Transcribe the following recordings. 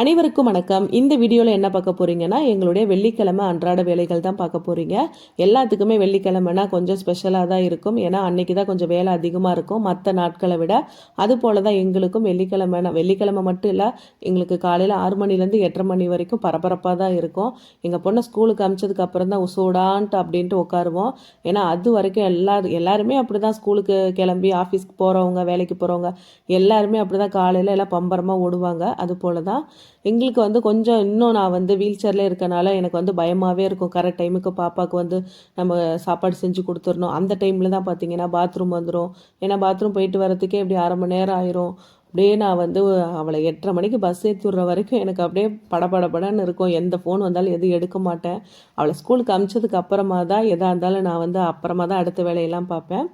அனைவருக்கும் வணக்கம். இந்த வீடியோவில் என்ன பார்க்க போகிறீங்கன்னா எங்களுடைய வெள்ளிக்கிழமை அன்றாட வேலைகள் தான் பார்க்க போகிறீங்க எல்லாத்துக்குமே வெள்ளிக்கிழமைனா கொஞ்சம் ஸ்பெஷலாக தான் இருக்கும். ஏன்னா அன்னைக்கு தான் கொஞ்சம் வேலை அதிகமாக இருக்கும். மற்ற நாட்களை விட அதுபோல் தான் எங்களுக்கும் வெள்ளிக்கிழமை வெள்ளிக்கிழமை மட்டும் இல்லை எங்களுக்கு காலையில் ஆறு மணிலேருந்து எட்டரை மணி வரைக்கும் பரபரப்பாக தான் இருக்கும். எங்கள் பொண்ணை ஸ்கூலுக்கு அமிச்சதுக்கு அப்புறம் தான் உசோடான்ட்டு அப்படின்ட்டு உட்காருவோம். ஏன்னா அது வரைக்கும் எல்லா எல்லாருமே அப்படி தான் ஸ்கூலுக்கு கிளம்பி ஆஃபீஸ்க்கு போகிறவங்க வேலைக்கு போகிறவங்க எல்லாருமே அப்படி தான் காலையில் எல்லாம் பம்பரமாக ஓடுவாங்க. அது போல் தான் எங்களுக்கு வந்து கொஞ்சம் இன்னும் நான் வந்து வீல் சேரில் இருக்கனால எனக்கு வந்து பயமாகவே இருக்கும். கரெக்ட் டைமுக்கு பாப்பாவுக்கு வந்து நம்ம சாப்பாடு செஞ்சு கொடுத்துடணும். அந்த டைமில் தான் பார்த்தீங்கன்னா பாத்ரூம் வந்துடும் ஏன்னா பாத்ரூம் போயிட்டு வர்றதுக்கே இப்படி அரை மணி நேரம் ஆயிரும். அப்படியே நான் வந்து அவளை எட்டரை மணிக்கு பஸ் ஏற்றி விட்ற வரைக்கும் எனக்கு அப்படியே படபடபடன்னு இருக்கும். எந்த ஃபோன் வந்தாலும் எதுவும் எடுக்க மாட்டேன். அவளை ஸ்கூலுக்கு அமிச்சதுக்கு அப்புறமா தான் எதாக இருந்தாலும் நான் வந்து அப்புறமா தான் அடுத்த வேலையெல்லாம் பார்ப்பேன்.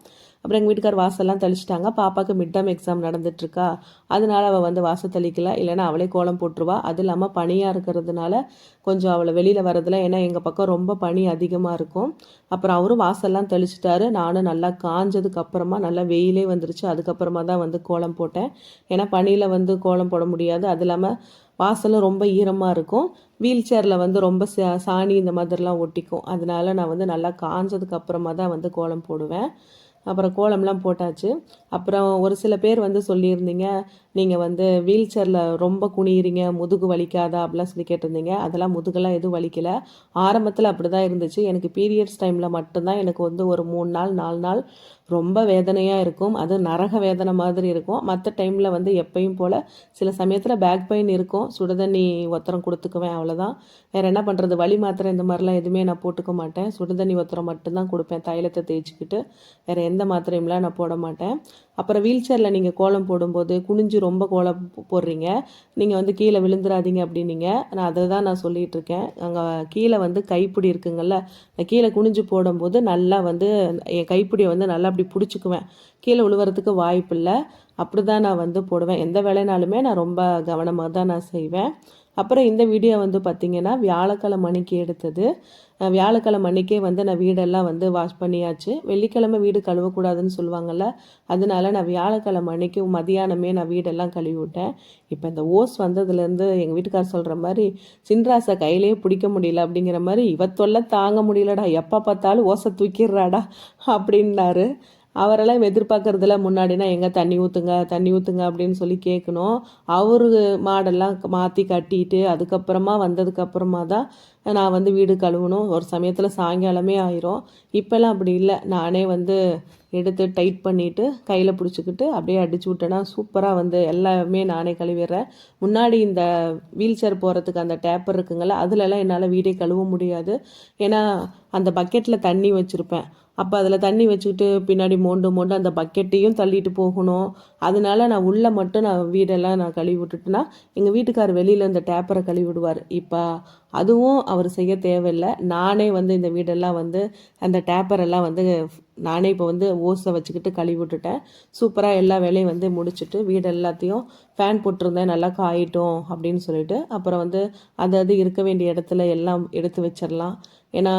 அப்புறம் எங்கள் வீட்டுக்கார் வாசல்லாம் தெளிச்சிட்டாங்க. பாப்பாவுக்கு மிட் டேர்ம் எக்ஸாம் நடந்துட்டுருக்கா. அதனால் அவள் வந்து வாசல் தெளிக்கல. இல்லைன்னா அவளே கோலம் போட்டுருவா. அது இல்லாமல் பனியாக இருக்கிறதுனால கொஞ்சம் அவளை வெளியில் வரதில்ல ஏன்னா எங்கள் பக்கம் ரொம்ப பனி அதிகமாக இருக்கும். அப்புறம் அவரும் வாசல்லாம் தெளிச்சிட்டாரு. நானும் நல்லா காஞ்சதுக்கு அப்புறமா நல்லா வெயிலே வந்துருச்சு. அதுக்கப்புறமா தான் வந்து கோலம் போட்டேன். ஏன்னா பனியில் வந்து கோலம் போட முடியாது. அது இல்லாமல் வாசலும் ரொம்ப ஈரமாக இருக்கும். வீல் சேரில் வந்து ரொம்ப சா சாணி இந்த மாதிரிலாம் ஒட்டிக்கும். அதனால நான் வந்து நல்லா காஞ்சதுக்கு அப்புறமா தான் வந்து கோலம் போடுவேன். அப்புறம் கோலம்லாம் போட்டாச்சு. அப்புறம் ஒரு சில பேர் வந்து சொல்லியிருந்தீங்க நீங்கள் வந்து வீல் சேரில் ரொம்ப குனியிறீங்க முதுகு வலிக்காதா அப்படிலாம் சொல்லி கேட்டிருந்தீங்க. அதெல்லாம் முதுகெல்லாம் எதுவும் வலிக்கலை. ஆரம்பத்தில் அப்படி தான் இருந்துச்சு. எனக்கு பீரியட்ஸ் டைமில் மட்டும்தான் எனக்கு வந்து ஒரு மூணு நாள் நாலு நாள் ரொம்ப வேதனையாக இருக்கும். அது நரக வேதனை மாதிரி இருக்கும். மற்ற டைமில் வந்து எப்பயும் போல் சில சமயத்தில் பேக் பெயின் இருக்கும். சுடுதண்ணி ஒத்தரம் கொடுத்துக்குவேன் அவ்வளோதான் வேறு என்ன பண்ணுறது வலி மாத்திரை இந்த மாதிரிலாம் எதுவுமே நான் போட்டுக்க மாட்டேன். சுடுதண்ணி ஒத்தரம் மட்டும்தான் கொடுப்பேன் தைலத்தை தேய்ச்சிக்கிட்டு. வேறு எந்த மாத்திரையும்லாம் நான் போட மாட்டேன். அப்புறம் வீல் சேரில் நீங்கள் கோலம் போடும்போது குனிஞ்சு ரொம்ப கோலம் போடுறீங்க. நீங்கள் வந்து கீழே விழுந்துடாதீங்க அப்படின்னீங்க. நான் அதை தான் நான் சொல்லிகிட்டு இருக்கேன் அங்கே கீழே வந்து கைப்பிடி இருக்குங்கள்ல நான் கீழே குனிஞ்சு போடும்போது நல்லா வந்து என் கைப்பிடியை வந்து நல்லா அப்படி பிடிச்சிக்குவேன். கீழே விழுவுறதுக்கு வாய்ப்பு இல்லை. அப்படி தான் நான் வந்து போடுவேன். எந்த வேலைனாலுமே நான் ரொம்ப கவனமாக தான் நான் செய்வேன். அப்புறம் இந்த வீடியோ வந்து பார்த்திங்கன்னா வியாழக்கிழமை மணிக்கு எடுத்தது. வியாழக்கிழமை அன்னைக்கே வந்து நான் வீடெல்லாம் வந்து வாஷ் பண்ணியாச்சு. வெள்ளிக்கிழமை வீடு கழுவக்கூடாதுன்னு சொல்லுவாங்கள்ல அதனால நான் வியாழக்கிழமை அன்னைக்கு மதியானமே நான் வீடெல்லாம் கழுவி விட்டேன் இப்போ இந்த ஓஸ் வந்ததுலேருந்து எங்கள் வீட்டுக்கார் சொல்கிற மாதிரி சின்ராசை கையிலே பிடிக்க முடியல அப்படிங்கிற மாதிரி இவத்தொல்ல தாங்க முடியலடா எப்போ பார்த்தாலும் ஓசை தூக்கிடுறாடா அப்படின்னாரு. அவரெல்லாம் எதிர்பார்க்கறதுல முன்னாடினா எங்கே தண்ணி ஊற்றுங்க தண்ணி ஊற்றுங்க அப்படின்னு சொல்லி கேட்கணும் அவரு மாடெல்லாம் மாற்றி கட்டிட்டு அதுக்கப்புறமா வந்ததுக்கப்புறமா தான் நான் வந்து வீடு கழுவணும். ஒரு சமயத்தில் சாயங்காலமே ஆயிரும். இப்போல்லாம் அப்படி இல்லை. நானே வந்து எடுத்து டைட் பண்ணிவிட்டு கையில் பிடிச்சிக்கிட்டு அப்படியே அடிச்சு விட்டேன்னா சூப்பராக வந்து எல்லாமே நானே கழுவிடுறேன். முன்னாடி இந்த வீல் சேர் போகிறதுக்கு அந்த டேப்பர் இருக்குங்கள அதுலலாம் என்னால் வீடே கழுவ முடியாது. ஏன்னா அந்த பக்கெட்டில் தண்ணி வச்சுருப்பேன். அப்போ அதில் தண்ணி வச்சுக்கிட்டு பின்னாடி மோண்டு மோண்டு அந்த பக்கெட்டையும் தள்ளிட்டு போகணும். அதனால நான் உள்ளே மட்டும் நான் வீடெல்லாம் நான் கழுவி விட்டுட்டேன்னா எங்கள் வீட்டுக்கார் வெளியில் இந்த டேப்பரை கழுவி விடுவார். இப்போ அதுவும் அவர் செய்ய தேவையில்லை. நானே வந்து இந்த வீடெல்லாம் வந்து அந்த டேப்பரெல்லாம் வந்து நானே இப்போ வந்து ஓஸை வச்சுக்கிட்டு கழுவி விட்டுட்டேன். சூப்பராக எல்லா வேலையும் வந்து முடிச்சுட்டு வீடு எல்லாத்தையும் ஃபேன் போட்டிருந்தேன். நல்லா காயிட்டோம் அப்படின்னு சொல்லிட்டு அப்புறம் வந்து அது அது இருக்க வேண்டிய இடத்துல எல்லாம் எடுத்து வச்சிடலாம். ஏன்னா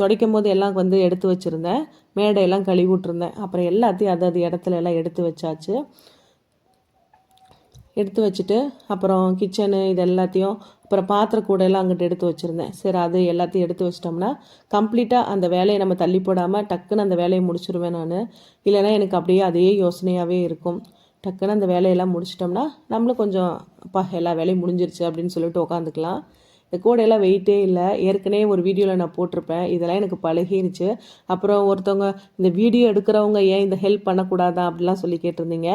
துடைக்கும் போது எல்லாம் வந்து எடுத்து வச்சுருந்தேன். மேடையெல்லாம் கழுவி விட்டுருந்தேன். அப்புறம் எல்லாத்தையும் அது அது இடத்துல எல்லாம் எடுத்து வச்சாச்சு. எடுத்து வச்சுட்டு அப்புறம் கிச்சனு இது எல்லாத்தையும் அப்புறம் பாத்திர கூடையெல்லாம் அங்கிட்டு எடுத்து வச்சுருந்தேன். சரி அது எல்லாத்தையும் எடுத்து வச்சிட்டோம்னா கம்ப்ளீட்டாக அந்த வேலையை நம்ம தள்ளி போடாமல் டக்குன்னு அந்த வேலையை முடிச்சிருவேன் நான். இல்லைனா எனக்கு அப்படியே அதே யோசனையாகவே இருக்கும். டக்குன்னு அந்த வேலையெல்லாம் முடிச்சிட்டோம்னா நம்மளும் கொஞ்சம் அப்பா எல்லா வேலையும் முடிஞ்சிருச்சு அப்படின்னு சொல்லிட்டு உட்காந்துக்கலாம். இந்த கூடையெல்லாம் வெயிட்டே இல்லை. ஏற்கனவே ஒரு வீடியோவில் நான் போட்டிருப்பேன். இதெல்லாம் எனக்கு பழகிருச்சு. அப்புறம் ஒருத்தவங்க இந்த வீடியோ எடுக்கிறவங்க ஏன் இந்த ஹெல்ப் பண்ணக்கூடாதா அப்படிலாம் சொல்லி கேட்டிருந்தீங்க.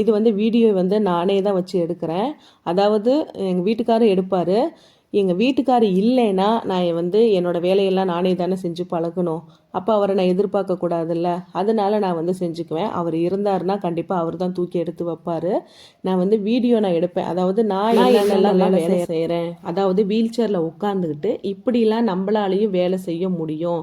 இது வந்து வீடியோ வந்து நானே தான் வச்சு எடுக்கிறேன். அதாவது எங்கள் வீட்டுக்காரர் எடுப்பார். எங்கள் வீட்டுக்கார் இல்லைன்னா நான் வந்து என்னோடய வேலையெல்லாம் நானே தானே செஞ்சு பழகணும். அப்போ அவரை நான் எதிர்பார்க்க கூடாதுல்ல. அதனால நான் வந்து செஞ்சுக்குவேன். அவர் இருந்தாருன்னா கண்டிப்பாக அவர் தான் தூக்கி எடுத்து வைப்பார். நான் வந்து வீடியோ நான் எடுப்பேன். அதாவது நான் என்னென்னலாம் வேலை செய்கிறேன் அதாவது வீல் சேரில் உட்காந்துக்கிட்டு இப்படிலாம் நம்மளாலையும் வேலை செய்ய முடியும்.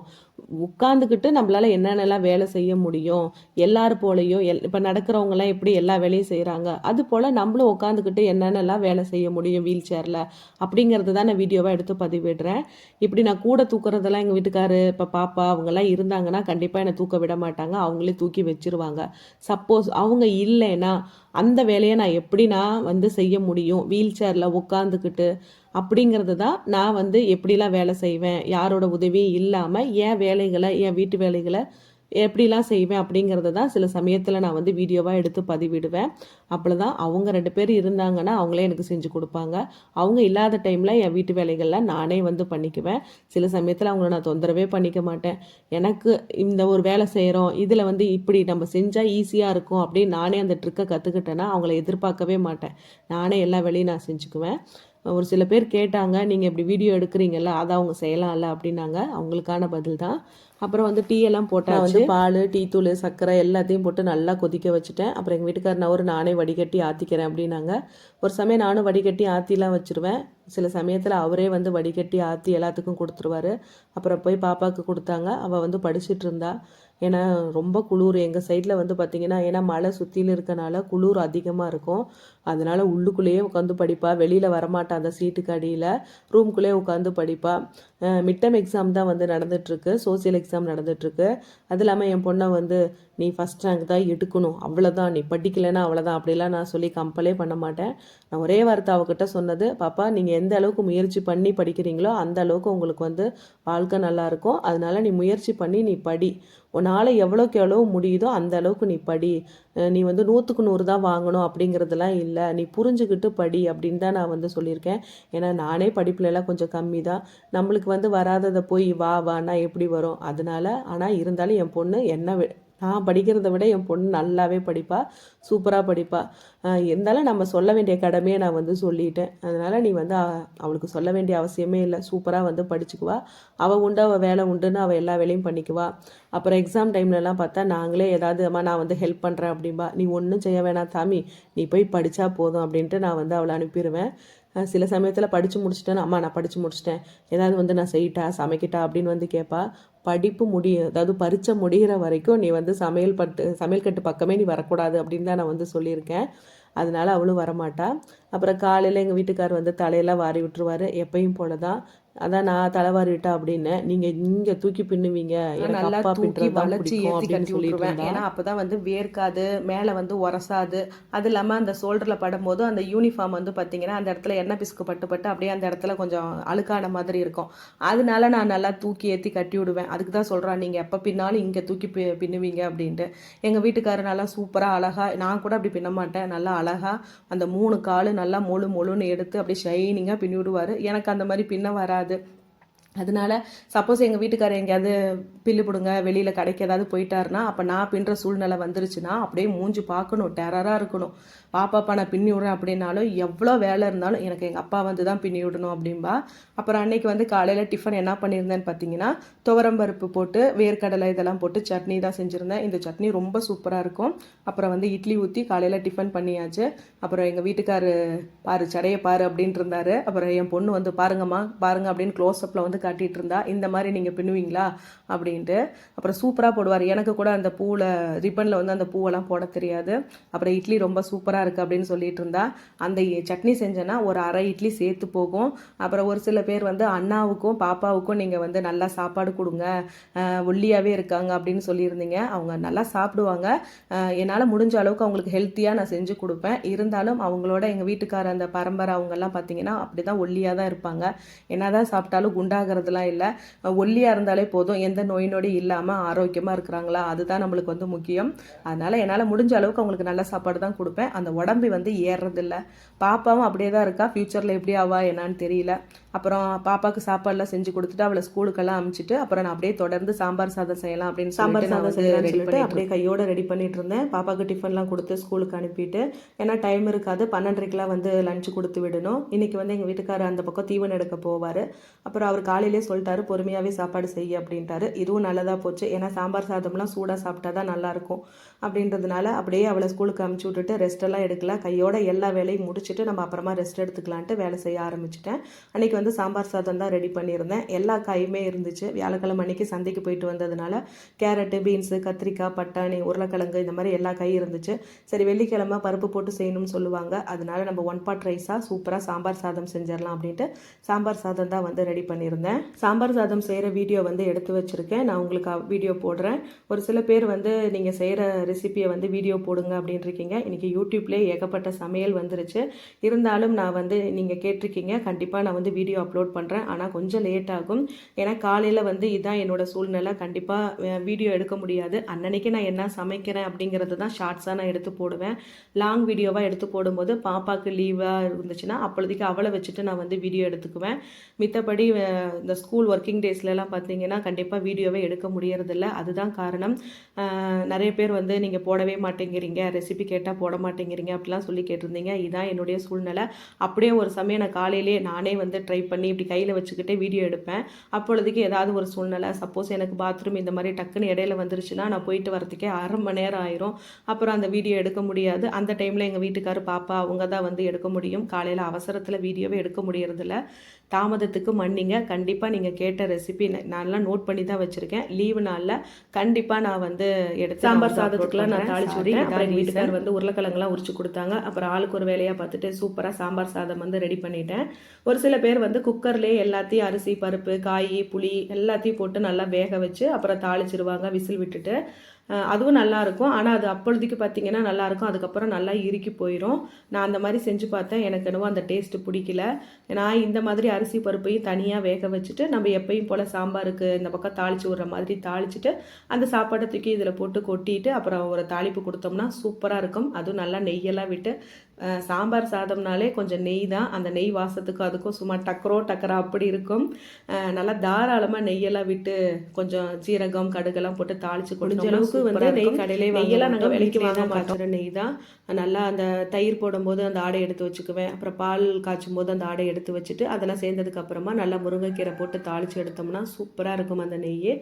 உட்காந்துக்கிட்டு நம்மளால என்னென்னலாம் வேலை செய்ய முடியும் எல்லார் போலையும் எல் இப்போ நடக்கிறவங்கலாம் எப்படி எல்லா வேலையும் செய்கிறாங்க அது போல் நம்மளும் உட்காந்துக்கிட்டு என்னென்னலாம் வேலை செய்ய முடியும் வீல் சேரில் அப்படிங்கிறது தான் நான் வீடியோவாக எடுத்து பதிவிடுறேன். இப்படி நான் கூட தூக்குறதெல்லாம் எங்கள் வீட்டுக்காரு இப்போ பாப்பா அவங்கெல்லாம் இருந்தாங்கன்னா கண்டிப்பாக என்னை தூக்க விட மாட்டாங்க அவங்களே தூக்கி வச்சிருவாங்க. சப்போஸ் அவங்க இல்லைன்னா அந்த வேலையை நான் எப்படி நான் வந்து செய்ய முடியும்? வீல் சேரில் உட்காந்துக்கிட்டு அப்படிங்கிறது தான் நான் வந்து எப்படிலாம் வேலை செய்வேன்? யாரோட உதவியும் இல்லாமல் என் வேலைகளை என் வீட்டு வேலைகளை எப்படிலாம் செய்வேன் அப்படிங்கிறத தான் சில சமயத்தில் நான் வந்து வீடியோவாக எடுத்து பதிவிடுவேன். அப்படி தான் அவங்க ரெண்டு பேர் இருந்தாங்கன்னா அவங்களே எனக்கு செஞ்சு கொடுப்பாங்க. அவங்க இல்லாத டைமில் என் வீட்டு வேலைகள்லாம் நானே வந்து பண்ணிக்குவேன். சில சமயத்தில் அவங்கள நான் தொந்தரவே பண்ணிக்க மாட்டேன். எனக்கு இந்த ஒரு வேலை செய்கிறோம் இதில் வந்து இப்படி நம்ம செஞ்சால் ஈஸியாக இருக்கும் அப்படின்னு நானே அந்த ட்ரிக்கை கற்றுக்கிட்டேன்னா அவங்கள எதிர்பார்க்கவே மாட்டேன். நானே எல்லா வேலையும் நான் செஞ்சுக்குவேன். ஒரு சில பேர் கேட்டாங்க நீங்கள் இப்படி வீடியோ எடுக்கிறீங்கல்ல அதை அவங்க செய்யலாம்ல அப்படின்னாங்க. அவங்களுக்கான பதில் தான் அப்புறம் வந்து டீ எல்லாம் போட்டால் வந்து பால் டீ தூள் சர்க்கரை எல்லாத்தையும் போட்டு நல்லா கொதிக்க வச்சுட்டேன். அப்புறம் எங்கள் வீட்டுக்காரர் நான் ஒரு நானே வடிகட்டி ஆற்றிக்கிறேன் அப்படின்னாங்க. ஒரு சமயம் நானும் வடிகட்டி ஆற்றிலாம் வச்சுருவேன். சில சமயத்தில் அவரே வந்து வடிகட்டி ஆற்றி எல்லாத்துக்கும் கொடுத்துருவாரு. அப்புறம் போய் பாப்பாவுக்கு கொடுத்தாங்க. அவள் வந்து படிச்சுட்டு இருந்தா. ஏன்னா ரொம்ப குளிர். எங்கள் சைடில் வந்து பார்த்திங்கன்னா ஏன்னா மழை சுற்றிலும் இருக்கனால குளிர் அதிகமாக இருக்கும். அதனால் உள்ளுக்குள்ளேயே உட்காந்து படிப்பா. வெளியில் வரமாட்டா அந்த சீட்டுக்கு அடியில். ரூம்குள்ளேயே உட்காந்து படிப்பா. மிட்டம் எக்ஸாம் தான் வந்து நடந்துகிட்ருக்கு சோசியல் எக்ஸாம் நடந்துகிட்ருக்கு அது இல்லாமல் என் பொண்ணை வந்து நீ ஃபஸ்ட் ரேங்க் தான் எடுக்கணும் அவ்வளோதான் நீ படிக்கலைன்னா அவ்வளோதான் அப்படிலாம் நான் சொல்லி கம்பலே பண்ண மாட்டேன். நான் ஒரே வார்த்தை அவகிட்ட சொன்னது பாப்பா நீங்கள் எந்த அளவுக்கு முயற்சி பண்ணி படிக்கிறீங்களோ அந்த அளவுக்கு உங்களுக்கு வந்து வாழ்க்கை நல்லாயிருக்கும் அதனால நீ முயற்சி பண்ணி நீ படி. உன்னால் எவ்வளோக்கு எவ்வளோ முடியுதோ அந்த அளவுக்கு நீ படி. நீ வந்து நூற்றுக்கு நூறு தான் வாங்கணும் அப்படிங்கிறதுலாம் இல்லை. நீ புரிஞ்சுக்கிட்டு படி அப்படின்னு தான் நான் வந்து சொல்லியிருக்கேன். ஏன்னா நானே படிப்புலலாம் கொஞ்சம் கம்மி தான். நம்மளுக்கு வந்து வராததை போய் வா வானா எப்படி வரும்? அதனால ஆனால் இருந்தாலும் என் பொண்ணு என்ன நான் படிக்கிறத விட என் பொண்ணு நல்லாவே படிப்பா சூப்பராக படிப்பா. இருந்தாலும் நம்ம சொல்ல வேண்டிய கடமையை நான் வந்து சொல்லிட்டேன். அதனால் நீ வந்து அவளுக்கு சொல்ல வேண்டிய அவசியமே இல்லை. சூப்பராக வந்து படிச்சுக்குவா. அவள் உண்டு அவள் வேலை உண்டுன்னு அவள் எல்லா வேலையும் பண்ணிக்குவா. அப்புறம் எக்ஸாம் டைம்லலாம் பார்த்தா நாங்களே ஏதாவது அம்மா நான் வந்து ஹெல்ப் பண்ணுறேன் அப்படின்பா நீ ஒன்றும் செய்ய வேணாம் சாமி. நீ போய் படித்தா போதும் அப்படின்ட்டு நான் வந்து அவளை அனுப்பிடுவேன் சில சமயத்தில் படித்து முடிச்சிட்டேன் அம்மா நான் படித்து முடிச்சிட்டேன். ஏதாவது வந்து நான் செய்யிட்டா சமைக்கிட்டா? அப்படின்னு வந்து கேட்பா படிப்பு முடிய அதாவது பரீட்சை முடிகிற வரைக்கும் நீ வந்து சமையல் பட்டு சமையல் கட்டு பக்கமே நீ வரக்கூடாது அப்படின்னு தான் நான் வந்து சொல்லியிருக்கேன். அதனால் அவளும் வரமாட்டா. அப்புறம் காலையில் எங்கள் வீட்டுக்கார் வந்து தலையெல்லாம் வாரி விட்டுருவார். எப்பயும் போல தான் அதான் நான் தலை வாரி விட்டா அப்படின்னு நீங்கள் இங்கே தூக்கி பின்னுவீங்க. நல்லா அப்பா தூக்கி வளைச்சி ஏற்றி கட்டி விட்டுருவேன். ஏன்னா அப்போ தான் வந்து வேர்க்காது மேலே வந்து உரசாது. அது இல்லாமல் அந்த ஷோல்டரில் படும்போது அந்த யூனிஃபார்ம் வந்து பார்த்தீங்கன்னா அந்த இடத்துல எண்ணெய் பிசுக்கு பட்டு பட்டு அப்படியே அந்த இடத்துல கொஞ்சம் அழுக்கான மாதிரி இருக்கும். அதனால நான் நல்லா தூக்கி ஏற்றி கட்டி விடுவேன். அதுக்கு தான் சொல்கிறேன் நீங்கள் எப்போ பின்னாலும் இங்கே தூக்கி பி பின்னுவீங்க அப்படின்ட்டு. எங்கள் வீட்டுக்காரர் நல்லா சூப்பராக அழகாக நான் கூட அப்படி பின்ன மாட்டேன். நல்லா அழகாக அந்த மூணு காலு நல்லா மொழு மொழுன்னு எடுத்து அப்படியே ஷைனிங்காக பின்னி விடுவார் எனக்கு அந்த மாதிரி பின்ன வராது. அதனால சப்போஸ் எங்கள் வீட்டுக்காரர் எங்கேயாவது பில்லு பிடுங்க வெளியில் கடைக்கு ஏதாவது போயிட்டாருன்னா அப்போ நான் பின்னுற சூழ்நிலை வந்துருச்சுன்னா அப்படியே மூஞ்சி பார்க்கணும் டெரராக இருக்கணும். பாப்பாப்பா நான் பின்னி விடுறேன் அப்படின்னாலும் எவ்வளோ வேலை இருந்தாலும் எனக்கு எங்கள் அப்பா வந்து தான் பின்னி விடணும் அப்படின்பா அப்புறம் அன்னைக்கு வந்து காலையில் டிஃபன் என்ன பண்ணியிருந்தேன்னு பார்த்தீங்கன்னா துவரம்பருப்பு போட்டு வேர்க்கடலை இதெல்லாம் போட்டு சட்னி தான் செஞ்சுருந்தேன். இந்த சட்னி ரொம்ப சூப்பராக இருக்கும். அப்புறம் வந்து இட்லி ஊற்றி காலையில் டிஃபன் பண்ணியாச்சு. அப்புறம் எங்கள் வீட்டுக்காரு பாரு சடைய பாரு அப்படின்ட்டு இருந்தாரு அப்புறம் என் பொண்ணு வந்து பாருங்கம்மா பாருங்க அப்படின்னு க்ளோஸ்அப்பில் வந்து காட்டிகிட்டு இருந்தா இந்த மாதிரி நீங்கள் பின்னுவீங்களா? அப்படின்ட்டு. அப்புறம் சூப்பராக போடுவார். எனக்கு கூட அந்த பூவில் ரிப்பனில் வந்து அந்த பூவெல்லாம் போட தெரியாது. அப்புறம் இட்லி ரொம்ப சூப்பராக இருக்குது அப்படின்னு சொல்லிட்டு இருந்தா அந்த சட்னி செஞ்சேன்னா ஒரு அரை இட்லி சேர்த்து போகும். அப்புறம் ஒரு சில பேர் வந்து அண்ணாவுக்கும் பாப்பாவுக்கும் நீங்கள் வந்து நல்லா சாப்பாடு கொடுங்க ஒல்லியாகவே இருக்காங்க அப்படின்னு சொல்லியிருந்தீங்க. அவங்க நல்லா சாப்பிடுவாங்க. என்னால் முடிஞ்ச அளவுக்கு அவங்களுக்கு ஹெல்த்தியாக நான் செஞ்சு கொடுப்பேன். இருந்தாலும் அவங்களோட எங்கள் வீட்டுக்கார அந்த பரம்பரை அவங்கெல்லாம் பார்த்தீங்கன்னா அப்படி தான் ஒல்லியாக தான் இருப்பாங்க. என்ன தான் சாப்பிட்டாலும் குண்டாகிறதுலாம் இல்லை. ஒல்லியாக இருந்தாலே போதும். எந்த நோய் நொடி இல்லாமல் ஆரோக்கியமாக இருக்கிறாங்களா? அதுதான் நம்மளுக்கு வந்து முக்கியம். அதனால் என்னால் முடிஞ்ச அளவுக்கு அவங்களுக்கு நல்ல சாப்பாடு தான் கொடுப்பேன். அந்த உடம்பு வந்து ஏறுறதில்ல பாப்பாவும் அப்படியே தான் இருக்கா? ஃப்யூச்சரில் எப்படி ஆவா என்னன்னு தெரியல. அப்புறம் பாப்பாவுக்கு சாப்பாடுலாம் செஞ்சு கொடுத்துட்டு அவளை ஸ்கூலுக்கெல்லாம் அனுப்பிச்சிட்டு அப்புறம் நான் அப்படியே தொடர்ந்து சாம்பார் சாதம் செய்யலாம் அப்படின்னு சாம்பார் சாதம் செய்யலாம்னு ரெடி சொல்லிட்டு பண்ணி அப்படியே கையோட ரெடி பண்ணிட்டு இருந்தேன். பாப்பாவுக்கு டிஃபன்லாம் கொடுத்து ஸ்கூலுக்கு அனுப்பிட்டு ஏன்னா டைம் இருக்காது. பன்னெண்டரைக்கெலாம் வந்து லஞ்சு கொடுத்து விடணும். இன்னைக்கு வந்து எங்கள் வீட்டுக்காரர் அந்த பக்கம் தீவனம் எடுக்க போவார். அப்புறம் அவர் காலையிலே சொல்லிட்டாரு பொறுமையாகவே சாப்பாடு செய்ய அப்படின்ட்டாரு. இதுவும் நல்லதாக போச்சு. ஏன்னா சாம்பார் சாதம்லாம் சூடாக சாப்பிட்டா தான் நல்லாயிருக்கும். அப்படின்றதுனால அப்படியே அவளை ஸ்கூலுக்கு அமுச்சு விட்டுட்டு ரெஸ்ட்டெல்லாம் எடுக்கல கையோட எல்லா வேலையும் முடிச்சுட்டு நம்ம அப்புறமா ரெஸ்ட் எடுத்துக்கலான்ட்டு வேலை செய்ய ஆரம்பிச்சிட்டேன். அன்னைக்கு வந்து சாம்பார் சாதம் தான் ரெடி பண்ணியிருந்தேன். எல்லா காயுமே இருந்துச்சு. வியாழக்கிழமை அன்னைக்கு சந்தைக்கு போயிட்டு வந்ததுனால கேரட்டு பீன்ஸு கத்திரிக்காய் பட்டாணி உருளைக்கிழங்கு இந்த மாதிரி எல்லா காயும் இருந்துச்சு. சரி வெள்ளிக்கிழமை பருப்பு போட்டு செய்யணும்னு சொல்லுவாங்க. அதனால நம்ம ஒன் பாட் ரைஸாக சூப்பராக சாம்பார் சாதம் செஞ்சிடலாம் அப்படின்ட்டு சாம்பார் சாதம் தான் வந்து ரெடி பண்ணியிருந்தேன். சாம்பார் சாதம் செய்கிற வீடியோ வந்து எடுத்து வச்சுருக்கேன். நான் உங்களுக்கு வீடியோ போடுறேன். ஒரு சில பேர் வந்து நீங்கள் செய்கிற ரெசிபியை வந்து வீடியோ போடுங்க அப்படின்னு இருக்கீங்க இன்றைக்கி யூடியூப்லேயே ஏகப்பட்ட சமையல் வந்துருச்சு. இருந்தாலும் நான் வந்து நீங்கள் கேட்டிருக்கீங்க. கண்டிப்பாக நான் வந்து வீடியோ அப்லோட் பண்ணுறேன் ஆனால் கொஞ்சம் லேட் ஆகும். ஏன்னா காலையில் வந்து இதுதான் என்னோட சூழ்நிலை. கண்டிப்பாக வீடியோ எடுக்க முடியாது. அன்னன்னைக்கு நான் என்ன சமைக்கிறேன் அப்படிங்கிறது தான் ஷார்ட்ஸாக நான் எடுத்து போடுவேன். லாங் வீடியோவாக எடுத்து போடும்போது பாப்பாவுக்கு லீவாக இருந்துச்சுன்னா அப்பொழுதுக்கு அவளை வச்சுட்டு நான் வந்து வீடியோ எடுத்துக்குவேன். மித்தபடி இந்த ஸ்கூல் ஒர்க்கிங் டேஸ்லலாம் பார்த்தீங்கன்னா கண்டிப்பாக வீடியோவே எடுக்க முடியறதில்ல. அதுதான் காரணம். நிறைய பேர் வந்து நீங்கள் போடவே மாட்டேங்கிறீங்க ரெசிபி கேட்டால் போட மாட்டேங்கிறீங்க அப்படிலாம் சொல்லி கேட்டிருந்தீங்க. இதான் என்னுடைய சூழ்நிலை. அப்படியே ஒரு சமயம் நான் காலையிலேயே நானே வந்து ட்ரை பண்ணி இப்படி கையில் வச்சுக்கிட்டே வீடியோ எடுப்பேன். அப்பொழுதுக்கு ஏதாவது ஒரு சூழ்நிலை சப்போஸ் எனக்கு பாத்ரூம் இந்த மாதிரி டக்குன்னு இடையில வந்துருச்சுன்னா நான் போயிட்டு வரதுக்கே அரை மணி நேரம் ஆயிரும். அப்புறம் அந்த வீடியோ எடுக்க முடியாது. அந்த டைமில் எங்கள் வீட்டுக்காரர் பாப்பா அவங்க தான் வந்து எடுக்க முடியும். காலையில் அவசரத்தில் வீடியோவே எடுக்க முடியறதில்ல. தாமதத்துக்கு மன்னிங்க. கண்டிப்பாக நீங்கள் கேட்ட ரெசிபி நான்லாம் நோட் பண்ணி தான் வச்சுருக்கேன். லீவு நாளில் கண்டிப்பாக நான் வந்து எடுத்து சாம்பார் சாதத்துக்குலாம் நான் தாளிச்சு விட்டேன் அப்புறம் வீட்டுக்கார் வந்து உருளைக்கிழங்குலாம் உரிச்சு கொடுத்தாங்க. அப்புறம் ஆளுக்கு ஒரு வேலையாக பார்த்துட்டு சூப்பராக சாம்பார் சாதம் வந்து ரெடி பண்ணிட்டேன். ஒரு சில பேர் வந்து குக்கர்லேயே எல்லாத்தையும் அரிசி பருப்பு காய் புளி எல்லாத்தையும் போட்டு நல்லா வேக வச்சு அப்புறம் தாளிச்சிருவாங்க விசில் விட்டுட்டு. அதுவும் நல்லாயிருக்கும் ஆனால் அது அப்பொழுதுக்கு பார்த்தீங்கன்னா நல்லாயிருக்கும் அதுக்கப்புறம் நல்லா இறுக்கி போயிடும் நான் அந்த மாதிரி செஞ்சு பார்த்தேன். எனக்கு என்னவோ அந்த டேஸ்ட்டு பிடிக்கல. நான் இந்த மாதிரி அரிசி பருப்பையும் தனியாக வேக வச்சுட்டு நம்ம எப்பயும் போல் சாம்பாருக்கு இந்த பக்கம் தாளிச்சு விடுற மாதிரி தாளிச்சிட்டு அந்த சாப்பாடை தூக்கி இதில் போட்டு கொட்டிட்டு அப்புறம் ஒரு தாளிப்பு கொடுத்தோம்னா சூப்பராக இருக்கும். அதுவும் நல்லா நெய்யெல்லாம் விட்டு சாம்பார் சாதம்னாலே கொஞ்சம் நெய் தான். அந்த நெய் வாசத்துக்கும் அதுக்கும் சும்மா டக்கரோ டக்கரா அப்படி இருக்கும். நல்லா தாராளமாக நெய்யெல்லாம் விட்டு கொஞ்சம் ஜீரகம் கடுகெல்லாம் போட்டு தாளிச்சு முடிஞ்ச அளவுக்கு வந்து நெய் கடையிலே நெய்யெல்லாம் நாங்கள் விலைக்கு வாங்க மாட்டோம். நெய் தான். நல்லா அந்த தயிர் போடும்போது அந்த ஆடை எடுத்து வச்சுக்குவேன். அப்புறம் பால் காய்ச்சும் போது அந்த ஆடை எடுத்து வச்சுட்டு அதெல்லாம் சேர்ந்ததுக்கு அப்புறமா நல்லா முருங்கைக்கீரை போட்டு தாளிச்சு எடுத்தோம்னா சூப்பராக இருக்கும் அந்த நெய்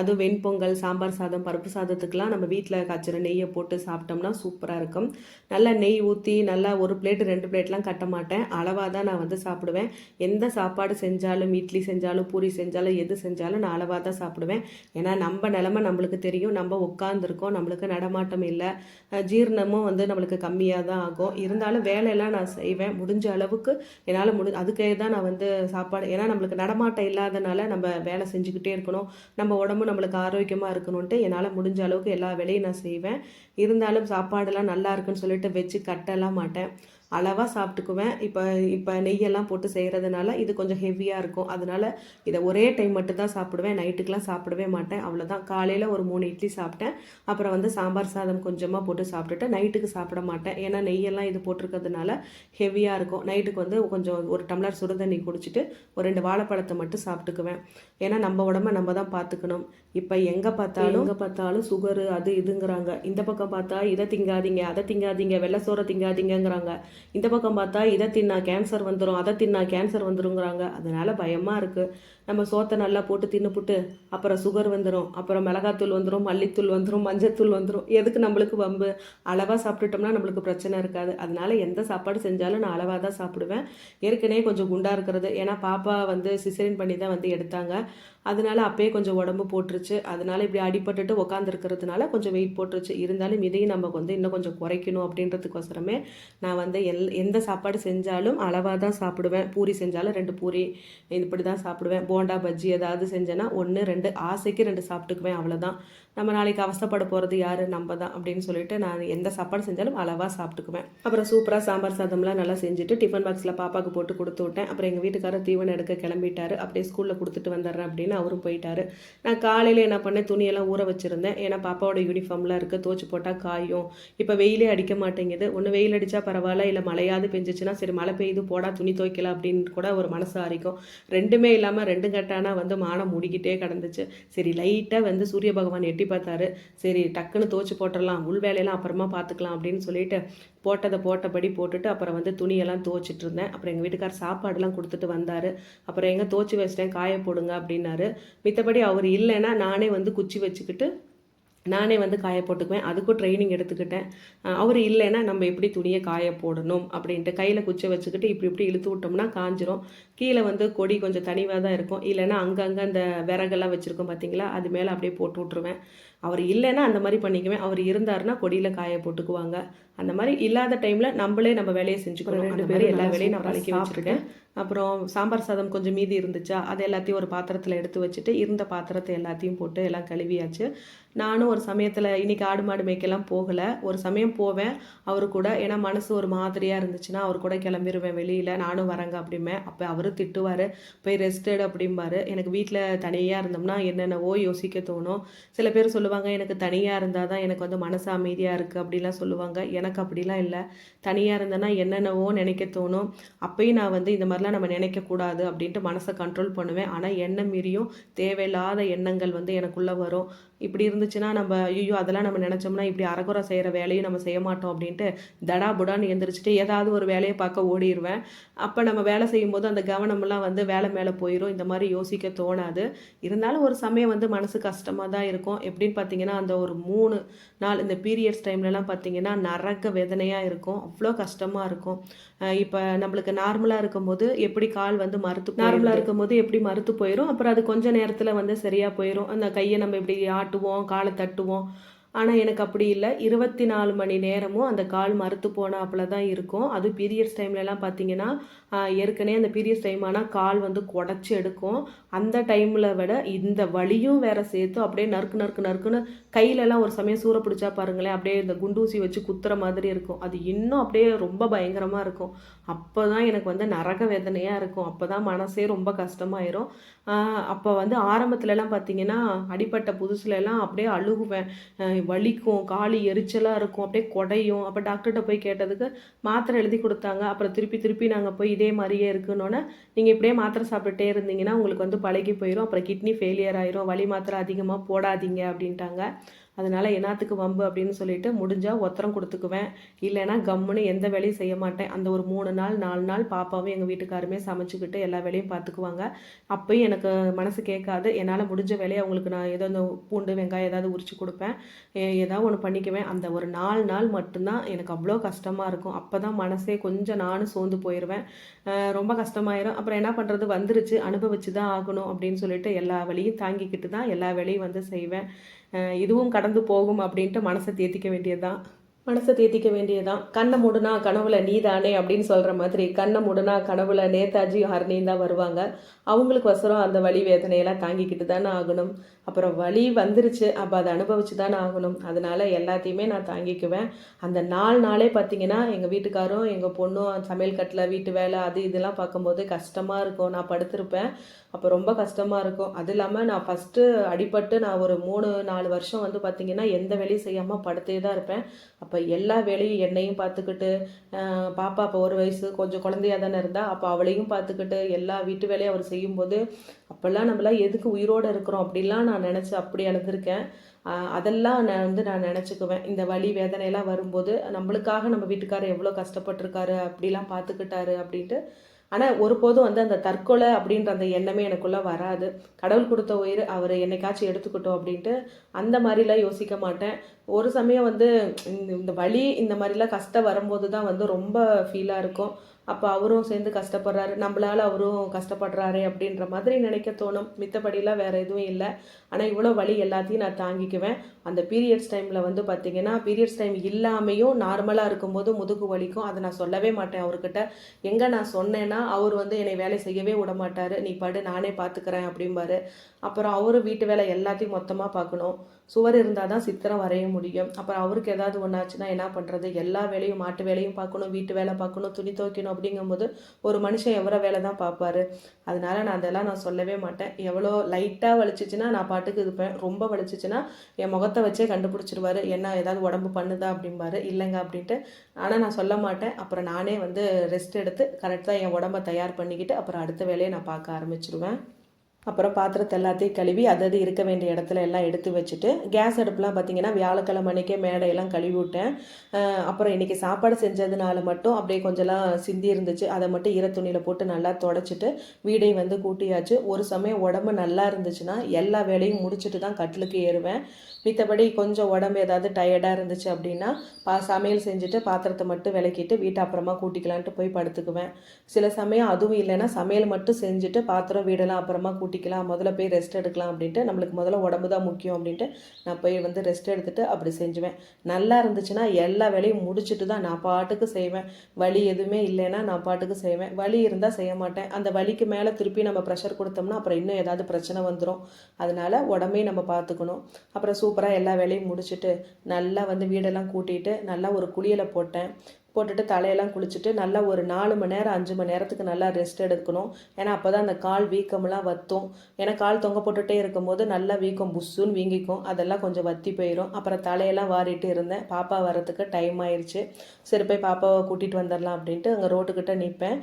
அதுவும் வெண்பொங்கல் சாம்பார் சாதம் பருப்பு சாதத்துக்கெலாம் நம்ம வீட்டில் காய்ச்சிற நெய்யை போட்டு சாப்பிட்டோம்னா சூப்பராக இருக்கும். நல்லா நெய் ஊற்றி நல்லா ஒரு பிளேட்டு ரெண்டு பிளேட்லாம் கட்ட மாட்டேன். அளவாக தான் நான் வந்து சாப்பிடுவேன். எந்த சாப்பாடு செஞ்சாலும் இட்லி செஞ்சாலும் பூரி செஞ்சாலும் எது செஞ்சாலும் நான் அளவாக தான் சாப்பிடுவேன். ஏன்னா நம்ம நிலமை நம்மளுக்கு தெரியும். நம்ம உட்காந்துருக்கோம் நம்மளுக்கு நடமாட்டம் இல்லை. ஜீரணமும் வந்து நம்மளுக்கு கம்மியாக தான் ஆகும். இருந்தாலும் வேலையெல்லாம் நான் செய்வேன். முடிஞ்ச அளவுக்கு என்னால் முடி அதுக்கே தான் நான் வந்து சாப்பாடு ஏன்னா நம்மளுக்கு நடமாட்டம் இல்லாதனால நம்ம வேலை செஞ்சுக்கிட்டே இருக்கணும். நம்ம உடம்பு நம்மளுக்கு ஆரோக்கியமாக இருக்கணும்ன்ட்டு என்னால் முடிஞ்ச அளவுக்கு எல்லா வேலையும் நான் செய்வேன். இருந்தாலும் சாப்பாடெல்லாம் நல்லா இருக்குன்னு சொல்லிட்டு வச்சு கட்டலாம் மாட்டேன். ഉണ്ട് அளவாக சாப்பிட்டுக்குவேன். இப்போ இப்போ நெய்யெல்லாம் போட்டு செய்கிறதுனால இது கொஞ்சம் ஹெவியாக இருக்கும். அதனால இதை ஒரே டைம் மட்டும் தான் சாப்பிடுவேன். நைட்டுக்கெலாம் சாப்பிடவே மாட்டேன். அவ்வளோதான் காலையில் ஒரு மூணு இட்லி சாப்பிட்டேன். அப்புறம் வந்து சாம்பார் சாதம் கொஞ்சமாக போட்டு சாப்பிட்டுட்டு நைட்டுக்கு சாப்பிட மாட்டேன். ஏன்னா நெய்யெல்லாம் இது போட்டிருக்கிறதுனால ஹெவியாக இருக்கும். நைட்டுக்கு வந்து கொஞ்சம் ஒரு டம்ளர் சுடு தண்ணி குடிச்சிட்டு ஒரு ரெண்டு வாழைப்பழத்தை மட்டும் சாப்பிட்டுக்குவேன். ஏன்னா நம்ம உடம்ப நம்ம தான் பார்த்துக்கணும் இப்போ எங்கே பார்த்தாலும் எங்கே பார்த்தாலும் சுகரு அது இதுங்கிறாங்க. இந்த பக்கம் பார்த்தா இதை திங்காதீங்க அதை திங்காதீங்க வெள்ளை சோறை திங்காதீங்கங்கிறாங்க. இந்த பக்கம் பார்த்தா இதை தின்னா கேன்சர் வந்துடும் அதை தின்னா கேன்சர் வந்துருங்கிறாங்க. அதனால பயமாக இருக்குது நம்ம சோத்தை நல்லா போட்டு தின்னுப்புட்டு அப்புறம் சுகர் வந்துடும் அப்புறம் மிளகாத்தூள் வந்துடும் மல்லித்தூள் வந்துடும் மஞ்சத்தூள் வந்துடும் எதுக்கு நம்மளுக்கு வம்பு? அளவாக சாப்பிட்டுட்டோம்னா நம்மளுக்கு பிரச்சனை இருக்காது. அதனால் எந்த சாப்பாடு செஞ்சாலும் நான் அளவாக தான் சாப்பிடுவேன். ஏற்கனவே கொஞ்சம் குண்டாக இருக்கிறது. ஏன்னா பாப்பா வந்து சிசரின் பண்ணி தான் வந்து எடுத்தாங்க. அதனால அப்பயே கொஞ்சம் உடம்பு போட்டுருச்சு. அதனால இப்படி அடிபட்டுட்டு உக்காந்துருக்கிறதுனால கொஞ்சம் வெயிட் போட்டுருச்சு. இருந்தாலும் இதையும் நம்ம வந்து இன்னும் கொஞ்சம் குறைக்கணும் அப்படின்றதுக்கோசரமே நான் வந்து எல் எந்த சாப்பாடு செஞ்சாலும் அளவாக தான் சாப்பிடுவேன். பூரி செஞ்சாலும் ரெண்டு பூரி இப்படி தான் சாப்பிடுவேன். போண்டா பஜ்ஜி ஏதாவது செஞ்சேன்னா ஒன்று ரெண்டு ஆசைக்கு ரெண்டு சாப்பிட்டுக்குவேன் அவ்வளோதான் நம்ம நாளைக்கு அவசப்பட போகிறது யார்? நம்ம தான் அப்படின்னு சொல்லிட்டு நான் எந்த சாப்பாடு செஞ்சாலும் அளவாக சாப்பிட்டுக்குவேன். அப்புறம் சூப்பராக சாம்பார் சாதம்லாம் நல்லா செஞ்சுட்டு டிஃபன் பாக்ஸில் பாப்பாவுக்கு போட்டு கொடுத்து விட்டேன். அப்புறம் எங்கள் வீட்டுக்காரர் தீவனம் எடுக்க கிளம்பிட்டாரு. அப்படியே ஸ்கூலில் கொடுத்துட்டு வந்துடுறேன் அப்படின்னு அவரும் போயிட்டாரு. நான் காலையில் என்ன பண்ணேன்? துணியெல்லாம் ஊற வச்சுருந்தேன். ஏன்னா பாப்பாவோட யூனிஃபார்ம்லாம் இருக்குது தோச்சு போட்டால் காயும். இப்போ வெயிலே அடிக்க மாட்டேங்குது. ஒன்று வெயில் அடித்தா பரவாயில்ல. இல்லை மழையாவது பெஞ்சிச்சுன்னா சரி மழை பெய்யுது போடா துணி துவைக்கலாம் அப்படின்னு கூட ஒரு மனசு ஆரிக்கும் ரெண்டுமே இல்லாமல் ரெண்டு கட்டானா வந்து மானம் மூடிக்கிட்டே கிடந்துச்சு. சரி லைட்டாக வந்து சூரிய பகவான் எட்டி பார்த்தாரு. சரி டக்குன்னு துவச்சி போட்டுடலாம். உள் வேலையெல்லாம் அப்புறமா பார்த்துக்கலாம் அப்படின்னு சொல்லிட்டு போட்டதை போட்டபடி போட்டுட்டு அப்புறம் வந்து துணியெல்லாம் துவச்சிட்டு இருந்தேன். அப்புறம் எங்கள் வீட்டுக்கார் சாப்பாடுலாம் கொடுத்துட்டு வந்தார். அப்புறம் எங்கே துவச்சி வச்சிட்டேன் காய போடுங்க அப்படின்னாரு. மித்தபடி அவர் இல்லைன்னா நானே வந்து குச்சி வச்சுக்கிட்டு நானே வந்து காய போட்டுக்குவேன். அதுக்கும் ட்ரைனிங் எடுத்துக்கிட்டேன். அவர் இல்லைன்னா நம்ம எப்படி துணியை காய போடணும் அப்படின்ட்டு கையில் குச்சை வச்சுக்கிட்டு இப்படி இப்படி இழுத்து விட்டோம்னா காஞ்சிரும். கீழே வந்து கொடி கொஞ்சம் தனிவாக தான் இருக்கும். இல்லைன்னா அங்கங்கே அந்த விறகெல்லாம் வச்சுருக்கோம் பார்த்தீங்களா அது மேலே அப்படியே போட்டு விட்ருவேன் அவர் இல்லைன்னா அந்த மாதிரி பண்ணிக்குவேன். அவர் இருந்தாருன்னா கொடியில் காய போட்டுக்குவாங்க. அந்த மாதிரி இல்லாத டைமில் நம்மளே நம்ம வேலையை செஞ்சுக்கணும். அந்த மாதிரி எல்லா வேலையும் நான் பழக்கி வச்சுருக்கேன். அப்புறம் சாம்பார் சாதம் கொஞ்சம் மீதி இருந்துச்சா அது எல்லாத்தையும் ஒரு பாத்திரத்தில் எடுத்து வச்சுட்டு இருந்த பாத்திரத்தை எல்லாத்தையும் போட்டு எல்லாம் கழுவியாச்சு. நானும் ஒரு சமயத்தில் இன்னைக்கு ஆடு மாடு மேய்க்கெல்லாம் போகலை. ஒரு சமயம் போவேன் அவரு கூட. ஏன்னா மனசு ஒரு மாதிரியாக இருந்துச்சுன்னா அவர் கூட கிளம்பிடுவேன் வெளியில். நானும் வரேங்க அப்படிமே அப்போ அவரு திட்டுவார் போய் ரெஸ்ட் எடு அப்படிம்பாரு. எனக்கு வீட்டில் தனியாக இருந்தோம்னா என்னென்னவோ யோசிக்க தோணும். சில பேர் சொல்லுவாங்க எனக்கு தனியாக இருந்தால் தான் எனக்கு வந்து மனசு அமைதியாக இருக்குது அப்படிலாம் சொல்லுவாங்க. எனக்கு அப்படிலாம் இல்லை. தனியாக இருந்தேன்னா என்னென்னவோ நினைக்க தோணும். அப்பயும் நான் வந்து இந்த மாதிரிலாம் நம்ம நினைக்கக்கூடாது அப்படின்ட்டு மனசை கண்ட்ரோல் பண்ணுவேன். ஆனால் எண்ணம் மீறியும் தேவையில்லாத எண்ணங்கள் வந்து எனக்குள்ளே வரும். இப்படி இருந்துச்சுன்னா நம்ம ஐயோ அதெல்லாம் நம்ம நினச்சோம்னா இப்படி அறகுறை செய்கிற வேலையும் நம்ம செய்ய மாட்டோம் அப்படின்ட்டு தடா புடான்னு எந்திரிச்சிட்டு ஏதாவது ஒரு வேலையை பார்க்க ஓடிடுவேன் அப்போ நம்ம வேலை செய்யும்போது அந்த கவனமெல்லாம் வந்து வேலை மேலே போயிடும் இந்த மாதிரி யோசிக்க தோணாது. இருந்தாலும் ஒரு சமயம் வந்து மனசு கஷ்டமாக தான் இருக்கும். எப்படின்னு பார்த்தீங்கன்னா அந்த ஒரு மூணு நாள் இந்த பீரியட்ஸ் டைம்லலாம் பார்த்தீங்கன்னா நரக வேதனையாக இருக்கும். அவ்வளோ கஷ்டமாக இருக்கும். இப்போ நம்மளுக்கு நார்மலாக இருக்கும்போது எப்படி கால் வந்து மறுத்து நார்மலாக இருக்கும்போது எப்படி மறுத்து போயிடும் அப்புறம் அது கொஞ்ச நேரத்தில் வந்து சரியாக போயிடும் அந்த கையை நம்ம இப்படி ஆட்டுவோம் காலை தட்டுவோம். ஆனால் எனக்கு அப்படி இல்லை. இருபத்தி நாலு மணி நேரமும் அந்த கால் மறுத்து போனாப்புல தான் இருக்கும். அது பீரியட்ஸ் டைம்லலாம் பார்த்தீங்கன்னா ஏற்கனவே அந்த பீரியட்ஸ் டைம் ஆனால் கால் வந்து குடச்சி எடுக்கும். அந்த டைமில் விட இந்த வலியும் வேற சேர்த்து அப்படியே நறுக்கு நறுக்கு நறுக்குன்னு கையிலலாம் ஒரு சமயம் சூற பிடிச்சா பாருங்களேன் அப்படியே இந்த குண்டூசி வச்சு குத்துற மாதிரி இருக்கும். அது இன்னும் அப்படியே ரொம்ப பயங்கரமாக இருக்கும். அப்போ தான் எனக்கு வந்து நரக வேதனையாக இருக்கும். அப்போ தான் மனசே ரொம்ப கஷ்டமாயிரும். அப்போ வந்து ஆரம்பத்துலலாம் பார்த்தீங்கன்னா அடிப்பட்ட புதுசுலலாம் அப்படியே அழுகுவேன். வலிக்கும் காலி எரிச்சலாக இருக்கும். அப்படியே குடையும். அப்போ டாக்டர்கிட்ட போய் கேட்டதுக்கு மாத்திரை எழுதி கொடுத்தாங்க. அப்புறம் திருப்பி திருப்பி நாங்கள் போய் இதே மாதிரியே இருக்குன்னொன்னே நீங்கள் இப்படியே மாத்திரை சாப்பிட்டுட்டே இருந்தீங்கன்னா உங்களுக்கு வந்து பழகி போயிடும் அப்புறம் கிட்னி ஃபெயிலியர் ஆயிரும். வலி மாத்திரை அதிகமாக போடாதீங்க அப்படின்ட்டாங்க. அதனால் என்னத்துக்கு வம்பு அப்படின்னு சொல்லிட்டு முடிஞ்சால் ஒத்தரம் கொடுத்துக்குவேன். இல்லைன்னா கம்முன்னு எந்த வேலையும் செய்ய மாட்டேன். அந்த ஒரு மூணு நாள் நாலு நாள் பாப்பாவும் எங்கள் வீட்டுக்காருமே சமைச்சிக்கிட்டு எல்லா வேலையும் பார்த்துக்குவாங்க அப்பயும் எனக்கு மனசு கேட்காது. என்னால் முடிஞ்ச வேலையை அவங்களுக்கு நான் ஏதோ இந்த பூண்டு வெங்காயம் ஏதாவது உரிச்சு கொடுப்பேன். ஏதாவது ஒன்று பண்ணிக்குவேன். அந்த ஒரு நாலு நாள் மட்டும்தான் எனக்கு அவ்வளோ கஷ்டமாக இருக்கும். அப்போ தான் மனசே கொஞ்சம் நானும் சோர்ந்து போயிடுவேன் ரொம்ப கஷ்டமாயிரும். அப்புறம் என்ன பண்ணுறது வந்துருச்சு. அனுபவிச்சு தான் ஆகணும் அப்படின்னு சொல்லிட்டு எல்லா வேலையும் தாங்கிக்கிட்டு தான் எல்லா வேலையும் வந்து செய்வேன். இதுவும் கடந்து போகும் அப்படின்ட்டு மனசை தேத்திக்க வேண்டியதுதான். மனசை தேத்திக்க வேண்டியதுதான். கண்ணை மூடுனா கனவுல நீதானே அப்படின்னு சொல்கிற மாதிரி கண்ணை மூடுனா கனவுல நேதாஜி ஹர்னியும் தான் வருவாங்க. அவங்களுக்கு வசரம் அந்த வலி வேதனையெல்லாம் தாங்கிக்கிட்டு தானே ஆகணும். அப்புறம் வலி வந்துருச்சு. அப்போ அதை அனுபவிச்சு தானே ஆகணும். அதனால எல்லாத்தையுமே நான் தாங்கிக்குவேன். அந்த நாலு நாளே பார்த்தீங்கன்னா எங்கள் வீட்டுக்காரும் எங்கள் பொண்ணும் சமையல் கட்டில் வீட்டு வேலை அது இதெல்லாம் பார்க்கும்போது கஷ்டமாக இருக்கும். நான் படுத்திருப்பேன். அப்போ ரொம்ப கஷ்டமாக இருக்கும். அது இல்லாமல் நான் ஃபஸ்ட்டு அடிபட்டு நான் ஒரு மூணு நாலு வருஷம் வந்து பார்த்திங்கன்னா எந்த வேலையும் செய்யாமல் படுத்தே தான் இருப்பேன். அப்போ எல்லா வேலையும் என்னையும் பார்த்துக்கிட்டு பாப்பா அப்போ ஒரு வயசு கொஞ்சம் குழந்தையாக தானே இருந்தா அப்போ அவளையும் பார்த்துக்கிட்டு எல்லா வீட்டு வேலையும் அவர் செய்யும்போது அப்போல்லாம் நம்மளாம் எதுக்கு உயிரோடு இருக்கிறோம் அப்படிலாம் நான் நினச்சி அப்படி அழுதுருக்கேன். அதெல்லாம் நான் வந்து நான் நினச்சிக்குவேன். இந்த வலி வேதனையெல்லாம் வரும்போது நம்மளுக்காக நம்ம வீட்டுக்காரர் எவ்வளோ கஷ்டப்பட்டிருக்காரு அப்படிலாம் பார்த்துக்கிட்டாரு அப்படின்ட்டு ஆனால் ஒருபோதும் வந்து அந்த தற்கொலை அப்படின்ற அந்த எண்ணமே எனக்குள்ளே வராது. கடவுள் கொடுத்த உயிர் அவர் என்னைக்காச்சும் எடுத்துக்கிட்டோம் அப்படின்ட்டு அந்த மாதிரிலாம் யோசிக்க மாட்டேன். ஒரு சமயம் வந்து இந்த இந்த வலி இந்த மாதிரிலாம் கஷ்டம் வரும்போது தான் வந்து ரொம்ப ஃபீலாக இருக்கும். அப்போ அவரும் சேர்ந்து கஷ்டப்படுறாரு. நம்மளால் அவரும் கஷ்டப்படுறாரு அப்படின்ற மாதிரி நினைக்க தோணும். மித்தபடிலாம் வேறு எதுவும் இல்லை. ஆனால் இவ்வளோ வலி எல்லாத்தையும் நான் தாங்கிக்குவேன். அந்த பீரியட்ஸ் டைமில் வந்து பார்த்திங்கன்னா பீரியட்ஸ் டைம் இல்லாமையும் நார்மலாக இருக்கும்போது முதுகு வலிக்கும். அதை நான் சொல்லவே மாட்டேன் அவர்கிட்ட. எங்கே நான் சொன்னேன்னா அவர் வந்து என்னை வேலை செய்யவே விட மாட்டார். நீ படு நானே பார்த்துக்கிறேன் அப்படிம்பாரு. அப்புறம் அவரும் வீட்டு வேலை எல்லாத்தையும் மொத்தமாக பார்க்கணும் சுவர் இருந்தால் தான் சித்திரம் வரைய முடியும். அப்புறம் அவருக்கு ஏதாவது ஒன்றாச்சுன்னா என்ன பண்ணுறது எல்லா வேலையும் மாட்டு வேலையும் பார்க்கணும் வீட்டு வேலை பார்க்கணும் துணி துவைக்கணும் அப்படிங்கும்போது ஒரு மனுஷன் எவ்வளோ வேலை தான் பார்ப்பாரு. அதனால நான் அதெல்லாம் நான் சொல்லவே மாட்டேன். எவ்வளோ லைட்டாக வலிச்சிச்சுன்னா நான் பாட்டுக்கு இருப்பேன் ரொம்ப வலிச்சிச்சுன்னா என் முகத்தை வச்சே கண்டுபிடிச்சிருவாரு. என்ன ஏதாவது உடம்பு பண்ணுதா அப்படிம்பாரு. இல்லைங்க அப்படின்ட்டு. ஆனால் நான் சொல்ல மாட்டேன். அப்புறம் நானே வந்து ரெஸ்ட் எடுத்து கரெக்டாக என் உடம்ப தயார் பண்ணிக்கிட்டு அப்புறம் அடுத்த வேலையை நான் பார்க்க ஆரம்பிச்சிருவேன். அப்புறம் பாத்திரத்தை எல்லாத்தையும் கழுவி அதது இருக்க வேண்டிய இடத்துல எல்லாம் எடுத்து வச்சுட்டு கேஸ் அடுப்புலாம் பார்த்தீங்கன்னா வியாழக்கிழமை அன்றைக்கே மேடையெல்லாம் கழுவி விட்டேன் அப்புறம் இன்னைக்கு சாப்பாடு செஞ்சதுனால மட்டும் அப்படியே கொஞ்சம்லாம் சிந்தி இருந்துச்சு. அதை மட்டும் ஈர துணியில் போட்டு நல்லா தொடச்சிட்டு வீடையும் வந்து கூட்டியாச்சு. ஒரு சமயம் உடம்பு நல்லா இருந்துச்சுன்னா எல்லா வேலையும் முடிச்சுட்டு தான் கட்டிலுக்கு ஏறுவேன். மித்தபடி கொஞ்சம் உடம்பு ஏதாவது டயர்டாக இருந்துச்சு அப்படின்னா பா சமையல் செஞ்சுட்டு பாத்திரத்தை மட்டும் விளக்கிட்டு வீட்டை அப்புறமா கூட்டிக்கலான்ட்டு போய் படுத்துக்குவேன். சில சமயம் அதுவும் இல்லைன்னா சமையல் மட்டும் செஞ்சுட்டு பாத்திரம் வீடெல்லாம் அப்புறமா கூட்டி கூட்டிக்கலாம் முதல்ல போய் ரெஸ்ட் எடுக்கலாம் அப்படின்ட்டு நம்மளுக்கு முதல்ல உடம்பு தான் முக்கியம் அப்படின்ட்டு நான் போய் வந்து ரெஸ்ட் எடுத்துட்டு அப்படி செஞ்சுவேன். நல்லா இருந்துச்சுன்னா எல்லா வேலையும் முடிச்சுட்டு தான் நான் பாட்டுக்கு செய்வேன். வலி எதுவுமே இல்லைன்னா நான் பாட்டுக்கு செய்வேன். வலி இருந்தால் செய்ய மாட்டேன். அந்த வலிக்கு மேலே திருப்பி நம்ம ப்ரெஷர் கொடுத்தோம்னா அப்புறம் இன்னும் ஏதாவது பிரச்சனை வந்துடும் அதனால உடம்பையும் நம்ம பார்த்துக்கணும். அப்புறம் சூப்பராக எல்லா வேலையும் முடிச்சுட்டு நல்லா வந்து வீடெல்லாம் கூட்டிகிட்டு நல்லா ஒரு குளியலை போட்டேன். போட்டுட்டு தலையெல்லாம் குளிச்சுட்டு நல்லா ஒரு நாலு மணி நேரம் அஞ்சு மணி நேரத்துக்கு நல்லா ரெஸ்ட் எடுக்கணும். ஏன்னா அப்போ தான் அந்த கால் வீக்கம்லாம் வத்தும். ஏன்னா கால் தொங்க போட்டுகிட்டே இருக்கும்போது நல்லா வீக்கம் புஸ்ஸுன்னு வீங்கிக்கும். அதெல்லாம் கொஞ்சம் வத்தி போயிடும் அப்புறம் தலையெல்லாம் வாரிட்டு இருந்தேன். பாப்பா வரத்துக்கு டைம் ஆயிடுச்சு சரி போய் பாப்பாவை கூட்டிகிட்டு வந்துடலாம் அப்படின்ட்டு அங்கே ரோட்டுக்கிட்ட நிற்பேன்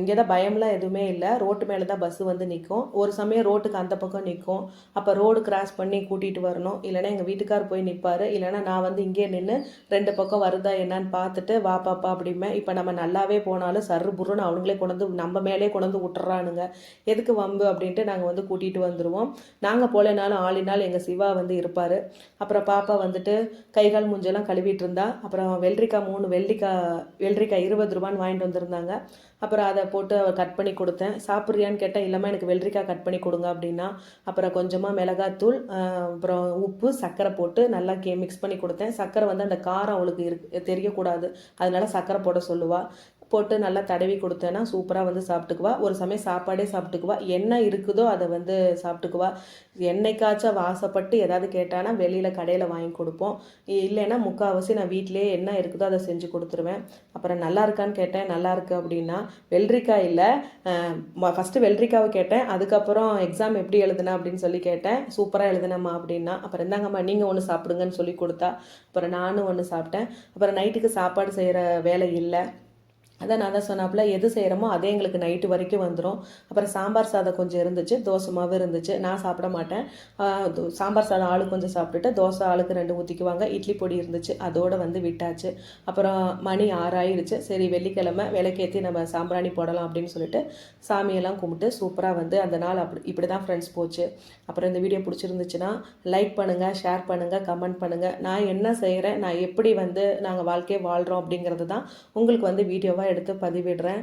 இங்கே தான் பயம்லாம் எதுவுமே இல்லை. ரோட்டு மேலே தான் பஸ்ஸு வந்து நிற்கும் ஒரு சமயம் ரோட்டுக்கு அந்த பக்கம் நிற்கும் அப்போ ரோடு கிராஸ் பண்ணி கூட்டிகிட்டு வரணும். இல்லைன்னா எங்கள் வீட்டுக்கார் போய் நிற்பார் இல்லைன்னா நான் வந்து இங்கே நின்று ரெண்டு பக்கம் வருதா என்னான்னு பார்த்துட்டு வாப்பா பாப்பா அப்படிமே இப்போ நம்ம நல்லாவே போனாலும் சர்ரு புருன்னு அவனுங்களே கொண்டு வந்து நம்ம மேலே கொண்டு வந்து விட்டுறானுங்க. எதுக்கு வம்பு அப்படின்ட்டு நாங்கள் வந்து கூட்டிகிட்டு வந்துடுவோம் நாங்கள் போகலைனாலும் ஆளினால் எங்கள் சிவா வந்து இருப்பார். அப்புறம் பாப்பா வந்துட்டு கை கால் மூஞ்செல்லாம் கழுவிட்டு இருந்தா அப்புறம் வெள்ளரிக்காய் மூணு வெள்ளிக்காய் வெள்ளரிக்காய் இருபது ரூபான்னு வாங்கிட்டு வந்திருந்தாங்க. அப்புறம் அதை போட்டு அவள் கட் பண்ணி கொடுத்தேன். சாப்பிட்றியான்னு கேட்டேன் இல்லாமல் எனக்கு வெள்ளரிக்காய் கட் பண்ணி கொடுங்க அப்படின்னா அப்புறம் கொஞ்சமாக மிளகாத்தூள் அப்புறம் உப்பு சர்க்கரை போட்டு நல்லா கே மிக்ஸ் பண்ணி கொடுத்தேன். சர்க்கரை வந்து அந்த காரம் அவளுக்கு இருக்கு தெரியக்கூடாது. அதனால சர்க்கரை போட சொல்லுவாள் போட்டு நல்லா தடவி கொடுத்தேன்னா சூப்பராக வந்து சாப்பிட்டுக்குவா. ஒரு சமயம் சாப்பாடே சாப்பிட்டுக்குவா. என்ன இருக்குதோ அதை வந்து சாப்பிட்டுக்குவா. என்னைக்காச்சும் வாசப்பட்டு ஏதாவது கேட்டானா வெளியில் கடையில் வாங்கி கொடுப்போம். இல்லைன்னா முக்கால்வாசி நான் வீட்டிலேயே என்ன இருக்குதோ அதை செஞ்சு கொடுத்துருவேன். அப்புறம் நல்லா இருக்கான்னு கேட்டேன். நல்லா இருக்கு அப்படின்னா வெள்ளரிக்காய் இல்லை. ஃபஸ்ட்டு வெள்ளரிக்காவை கேட்டேன். அதுக்கப்புறம் எக்ஸாம் எப்படி எழுதுனா அப்படின்னு சொல்லி கேட்டேன். சூப்பராக எழுதுனம்மா அப்படின்னா அப்புறம் இருந்தாங்கம்மா நீங்கள் ஒன்று சாப்பிடுங்கன்னு சொல்லி கொடுத்தா. அப்புறம் நானும் ஒன்று சாப்பிட்டேன். அப்புறம் நைட்டுக்கு சாப்பாடு செய்கிற வேலை இல்லை. அதான் நான் தான் சொன்னாப்புல எது செய்கிறோமோ அதே எங்களுக்கு நைட்டு வரைக்கும் வந்துடும் அப்புறம் சாம்பார் சாதம் கொஞ்சம் இருந்துச்சு தோசை மாவு இருந்துச்சு. நான் சாப்பிட மாட்டேன். சாம்பார் சாதம் ஆளுக்கு கொஞ்சம் சாப்பிட்டுட்டு தோசை ஆளுக்கு ரெண்டு ஊற்றிக்குவாங்க இட்லி பொடி இருந்துச்சு அதோடு வந்து விட்டாச்சு. அப்புறம் மணி ஆறாயிருச்சு சரி வெள்ளிக்கிழமை விளக்கேற்றி நம்ம சாம்பிராணி போடலாம் அப்படின்னு சொல்லிட்டு சாமியெல்லாம் கும்பிட்டு சூப்பராக வந்து அந்த நாள் அப்படி இப்படி தான் ஃப்ரெண்ட்ஸ் போச்சு. அப்புறம் இந்த வீடியோ பிடிச்சிருந்துச்சுன்னா லைக் பண்ணுங்கள் ஷேர் பண்ணுங்கள் கமெண்ட் பண்ணுங்கள் நான் என்ன செய்கிறேன் நான் எப்படி வந்து நாங்கள் வாழ்க்கையை வாழ்கிறோம் அப்படிங்கிறது தான் உங்களுக்கு வந்து வீடியோவாக எடுத்து பதிவிடுறேன்.